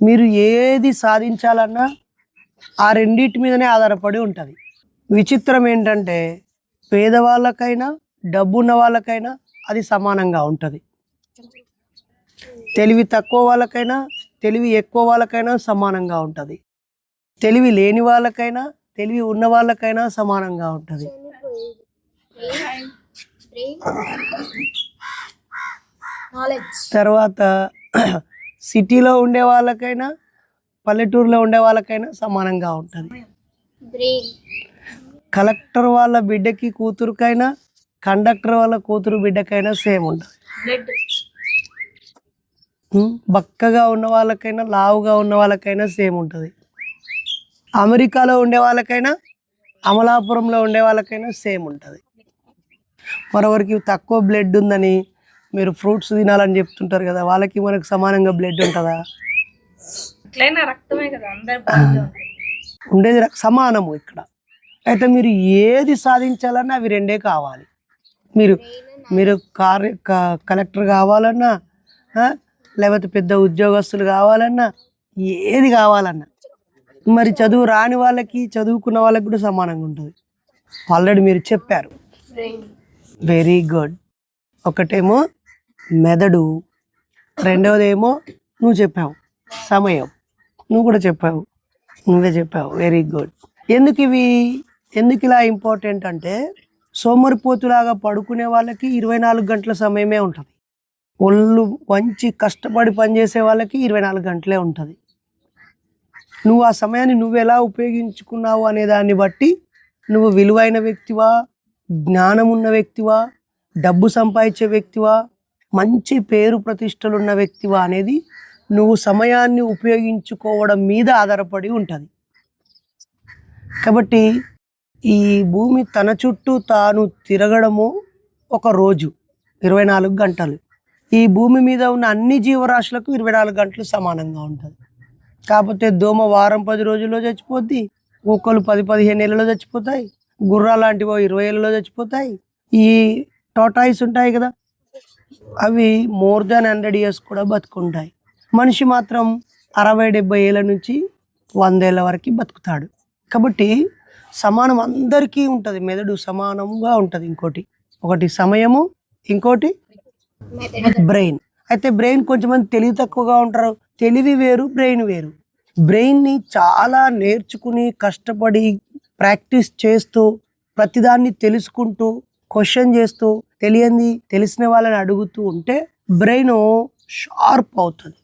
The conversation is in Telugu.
మీరు ఏది సాధించాలన్నా ఆ రెండింటి మీదనే ఆధారపడి ఉంటుంది. విచిత్రం ఏంటంటే పేదవాళ్ళకైనా డబ్బు ఉన్న వాళ్ళకైనా అది సమానంగా ఉంటుంది. తెలివి తక్కువ వాళ్ళకైనా తెలివి ఎక్కువ వాళ్ళకైనా సమానంగా ఉంటుంది. తెలివి లేని వాళ్ళకైనా తెలివి ఉన్న వాళ్ళకైనా సమానంగా ఉంటుంది. తర్వాత సిటీలో ఉండే వాళ్ళకైనా పల్లెటూరులో ఉండే వాళ్ళకైనా సమానంగా ఉంటుంది. కలెక్టర్ వాళ్ళ బిడ్డకి కూతురుకైనా కండక్టర్ వాళ్ళ కూతురు బిడ్డకైనా సేమ్ ఉంటుంది. బక్కగా ఉన్న వాళ్ళకైనా లావుగా ఉన్న వాళ్ళకైనా సేమ్ ఉంటుంది. అమెరికాలో ఉండే వాళ్ళకైనా అమలాపురంలో ఉండే వాళ్ళకైనా సేమ్ ఉంటుంది. మరొకరికి తక్కువ బ్లడ్ ఉందని మీరు ఫ్రూట్స్ తినాలని చెప్తుంటారు కదా వాళ్ళకి మనకు సమానంగా బ్లడ్ ఉంటుందా? ఎట్లయినా రక్తమే కదా అందరి బాడీలో ఉంటుంది ఉండేది సమానము ఇక్కడ. అయితే మీరు ఏది సాధించాలన్నా అవి రెండే కావాలి. మీరు మీరు కార్ కలెక్టర్ కావాలన్నా లేకపోతే పెద్ద ఉద్యోగస్తులు కావాలన్నా ఏది కావాలన్నా. మరి చదువు రాని వాళ్ళకి చదువుకున్న వాళ్ళకి కూడా సమానంగా ఉంటుంది. ఆల్రెడీ మీరు చెప్పారు. వెరీ గుడ్ ఒకటేమో మెదడు. రెండవది ఏమో నువ్వు చెప్పావు. సమయం. నువ్వు కూడా చెప్పావు. నువ్వే చెప్పావు. వెరీ గుడ్ ఎందుకు ఇవి? ఎందుకు ఇలా ఇంపార్టెంట్ అంటే సోమరిపోతులాగా పడుకునే వాళ్ళకి ఇరవై నాలుగు గంటల సమయమే ఉంటుంది. ఒళ్ళు వంచి కష్టపడి పనిచేసే వాళ్ళకి ఇరవై నాలుగు గంటలే ఉంటుంది. నువ్వు ఆ సమయాన్ని నువ్వు ఎలా ఉపయోగించుకున్నావు అనే దాన్ని బట్టి నువ్వు విలువైన వ్యక్తివా? జ్ఞానం ఉన్న వ్యక్తివా? డబ్బు సంపాదించే వ్యక్తివా? మంచి పేరు ప్రతిష్టలున్న వ్యక్తివా అనేది నువ్వు సమయాన్ని ఉపయోగించుకోవడం మీద ఆధారపడి ఉంటుంది. కాబట్టి ఈ భూమి తన చుట్టూ తాను తిరగడము ఒక రోజు ఇరవై నాలుగు గంటలు. ఈ భూమి మీద ఉన్న అన్ని జీవరాశులకు ఇరవై నాలుగు గంటలు సమానంగా ఉంటుంది. కాకపోతే దోమ వారం పది రోజుల్లో చచ్చిపోద్ది కుక్కలు పది పదిహేను నెలల్లో చచ్చిపోతాయి గుర్రాలు లాంటివో ఇరవై ఏళ్ళలో చచ్చిపోతాయి. ఈ టోటాయిస్ ఉంటాయి కదా అవి మోర్ దాన్ హండ్రెడ్ ఇయర్స్ కూడా బతుకుంటాయి. మనిషి మాత్రం అరవై డెబ్బై ఏళ్ళ నుంచి వందేళ్ళ వరకు బతుకుతాడు. కాబట్టి సమానం అందరికీ ఉంటుంది. మెదడు సమానంగా ఉంటుంది ఇంకోటి. ఒకటి సమయము ఇంకోటి బ్రెయిన్. అయితే బ్రెయిన్ కొంచెమంది తెలివి తక్కువగా ఉంటారు. తెలివి వేరు బ్రెయిన్ వేరు. బ్రెయిన్ని చాలా నేర్చుకుని కష్టపడి ప్రాక్టీస్ చేస్తూ ప్రతిదాన్ని తెలుసుకుంటూ క్వశ్చన్ చేస్తూ తెలియంది తెలిసిన వాళ్ళని అడుగుతూ ఉంటే బ్రెయిన్ షార్ప్ అవుతుంది.